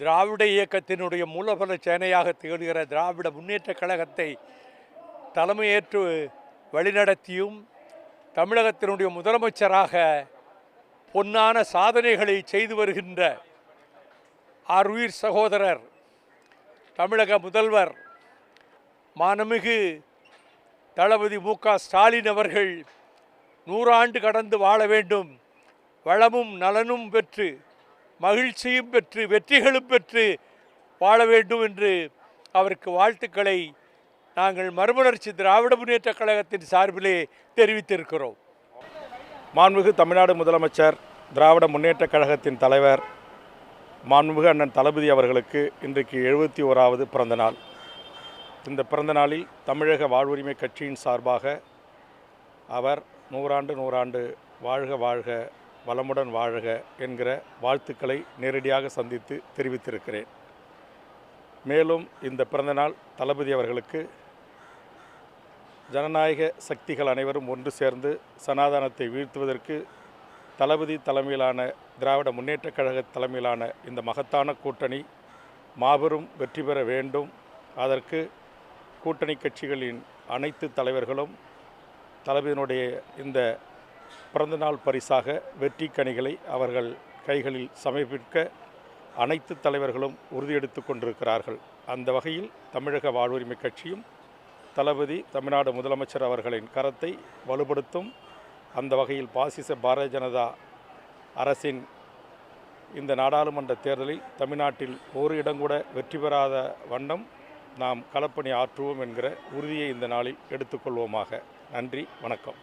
திராவிட இயக்கத்தினுடைய மூலபல சேனையாக திகழ்கிற திராவிட முன்னேற்ற கழகத்தை தலைமையேற்று வழிநடத்தியும் தமிழகத்தினுடைய முதலமைச்சராக பொன்னான சாதனைகளை செய்து வருகின்ற ஆர்வீர் சகோதரர் தமிழக முதல்வர் மானமிகு தளபதி மு க ஸ்டாலின் அவர்கள் நூறாண்டு கடந்து வாழ வேண்டும் வளமும் நலனும் பெற்று மகிழ்ச்சியும் பெற்று வெற்றிகளும் பெற்று வாழ வேண்டும் என்று அவருக்கு வாழ்த்துக்களை நாங்கள் மறுமலர்ச்சி திராவிட முன்னேற்றக் கழகத்தின் சார்பிலே தெரிவித்திருக்கிறோம். மாண்புமிகு தமிழ்நாடு முதலமைச்சர் திராவிட முன்னேற்றக் கழகத்தின் தலைவர் மாண்புமிகு அண்ணன் தளபதி அவர்களுக்கு இன்றைக்கு எழுபத்தி ஓராவது பிறந்த நாள். இந்த பிறந்த நாளில் தமிழக வாழ்வுரிமை கட்சியின் சார்பாக அவர் நூறாண்டு நூறாண்டு வாழ்க வாழ்க வளமுடன் வாழக என்கிற வாழ்த்துக்களை நேரடியாக சந்தித்து தெரிவித்திருக்கிறேன். மேலும் இந்த பிறந்தநாள் தளபதி அவர்களுக்கு ஜனநாயக சக்திகள் அனைவரும் ஒன்று சேர்ந்து சனாதானத்தை வீழ்த்துவதற்கு தளபதி தலைமையிலான திராவிட முன்னேற்றக் கழக தலைமையிலான இந்த மகத்தான கூட்டணி மாபெரும் வெற்றி பெற வேண்டும். அதற்கு கூட்டணி கட்சிகளின் அனைத்து தலைவர்களும் தளபதியினுடைய இந்த பிறந்தநாள் பரிசாக வெற்றி கனிகளை அவர்கள் கைகளில் சமர்ப்பிக்க அனைத்து தலைவர்களும் உறுதியெடுத்து கொண்டிருக்கிறார்கள். அந்த வகையில் தமிழக வாழ்வுரிமை கட்சியும் தளபதி தமிழ்நாடு முதலமைச்சர் அவர்களின் கரத்தை வலுப்படுத்தும் அந்த வகையில் பாசிச பாரதிய ஜனதா அரசின் இந்த நாடாளுமன்ற தேர்தலில் தமிழ்நாட்டில் ஒரு இடங்கூட வெற்றி பெறாத வண்ணம் நாம் களப்பணி ஆற்றுவோம் என்கிற உறுதியை இந்த நாளில் எடுத்துக்கொள்வோமாக நன்றி வணக்கம்.